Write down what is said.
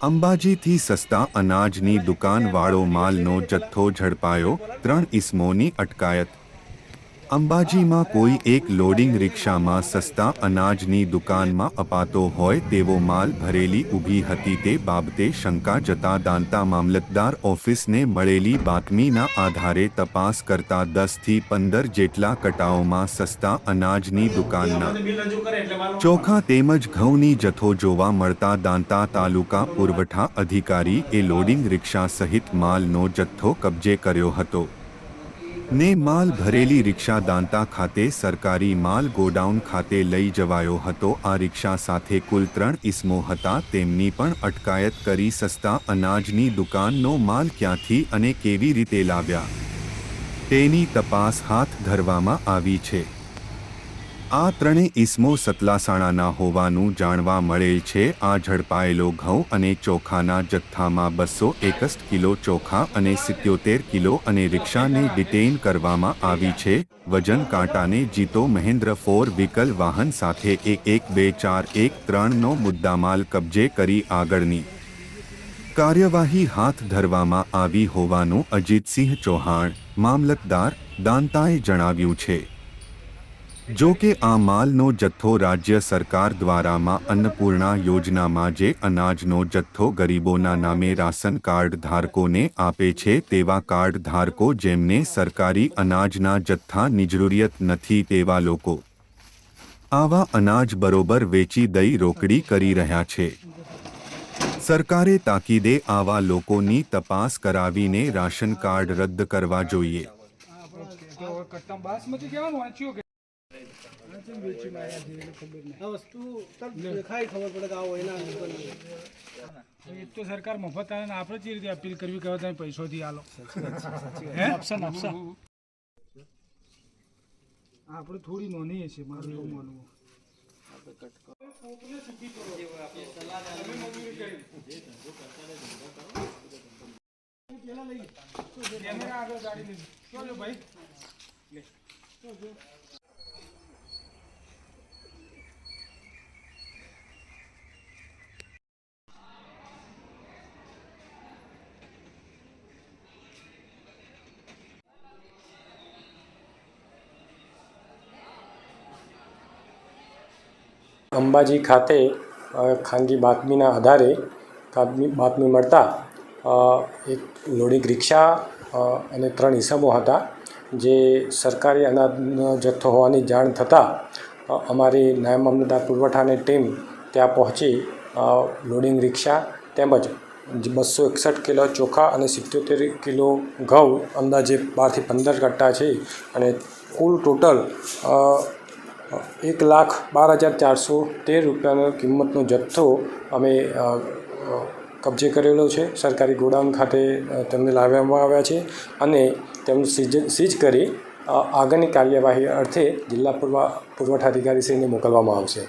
અંબાજીથી સસ્તા અનાજની દુકાનવાળો માલનો જથ્થો ઝડપાયો ત્રણ ઇસમોની અટકાયત અંબાજીમાં કોઈ એક લોડિંગ રિક્ષામાં સસ્તા અનાજની દુકાનમાં અપાતો હોય તેવો માલ ભરેલી ઊભી હતી તે બાબતે શંકા જતા દાંતા મામલતદાર ઓફિસને મળેલી બાતમીના આધારે તપાસ કરતા દસથી પંદર જેટલા કટાઓમાં સસ્તા અનાજની દુકાનના ચોખા તેમજ ઘઉંની જથ્થો જોવા મળતા દાંતા તાલુકા પુરવઠા અધિકારી એ લોડિંગ રિક્ષા સહિત માલનો જથ્થો કબજે કર્યો હતો. ને માલ ભરેલી રિક્ષા દાંતા ખાતે સરકારી માલ ગોડાઉન ખાતે લઈ જવાયો હતો. આ રિક્ષા સાથે કુલ ત્રણ ઇસમો હતા. તેમની પણ અટકાયત કરી સસ્તા અનાજની દુકાનનો માલ ક્યાંથી અને કેવી રીતે લાવ્યા? તેની તપાસ હાથ ધરવામાં આવી છે. આ ત્રણે ઇસમો સતલાસાણાના હોવાનું જાણવા મળેલ છે. આ ઝડપાયેલો ઘઉં અને ચોખાના જથ્થામાં બસો એકસઠ કિલો ચોખા અને સિત્યોતેર કિલો અને રિક્ષાને ડિટેઇન કરવામાં આવી છે. વજન કાંટાને જીતો મહેન્દ્ર ફોર વ્હીકલ વાહન સાથે એક એક, બે, ચાર, એક, ત્રણનો મુદ્દામાલ કબજે કરી આગળની કાર્યવાહી હાથ ધરવામાં આવી હોવાનું અજીતસિંહ ચૌહાણ, મામલતદાર દાંતાએ જણાવ્યું છે. જો કે આ માલનો જથ્થો રાજ્ય સરકાર દ્વારામાં અન્નપૂર્ણા યોજનામાં જે અનાજનો જથ્થો ગરીબોના નામે રાશન કાર્ડ ધારકોને આપે છે તેવા કાર્ડ ધારકો જેમને સરકારી અનાજના જથ્થાની જરૂરિયાત નથી તેવા લોકો આવા અનાજ બરોબર વેચી દઈ રોકડી કરી રહ્યા છે. સરકારે તાકીદે આવા લોકોની તપાસ કરાવીને રાશન કાર્ડ રદ કરવા જોઈએ. આ વસ્તુ ખબર પડે કે આવો એના ઉપર એ તો સરકાર મફત આવે આપણે જે રીતે અપીલ કરવી કે તમે પૈસોથી આલો આપણે થોડી નોની છે મારું એવું માનવું. આગળ ગાડી લીધી. ભાઈ? અંબાજી ખાતે ખાનગી બાતમીના આધારે બાતમી બાતમી મળતા એક લોડિંગ રિક્ષા અને ત્રણ ઈસમો હતા, જે સરકારી અનાજનો જથ્થો હોવાની જાણ થતાં અમારી નાયબ મામલતદાર પુરવઠાની ટીમ ત્યાં પહોંચી લોડિંગ રિક્ષા તેમજ બસો એકસઠ કિલો ચોખા અને સિત્યોતેર કિલો ઘઉં અંદાજે બારથી પંદર કટ્ટા છે અને કુલ ટોટલ એક લાખ બાર હજાર ચારસો તેર રૂપિયાનો કિંમતનો જથ્થો અમે કબજે કરેલો છે. સરકારી ગોડાઉન ખાતે તેમને લાવવામાં આવ્યા છે અને તેમને સીજ સીજ કરી આગળની કાર્યવાહી અર્થે જિલ્લા પુરવા પુરવઠા અધિકારીશ્રીને મોકલવામાં આવશે.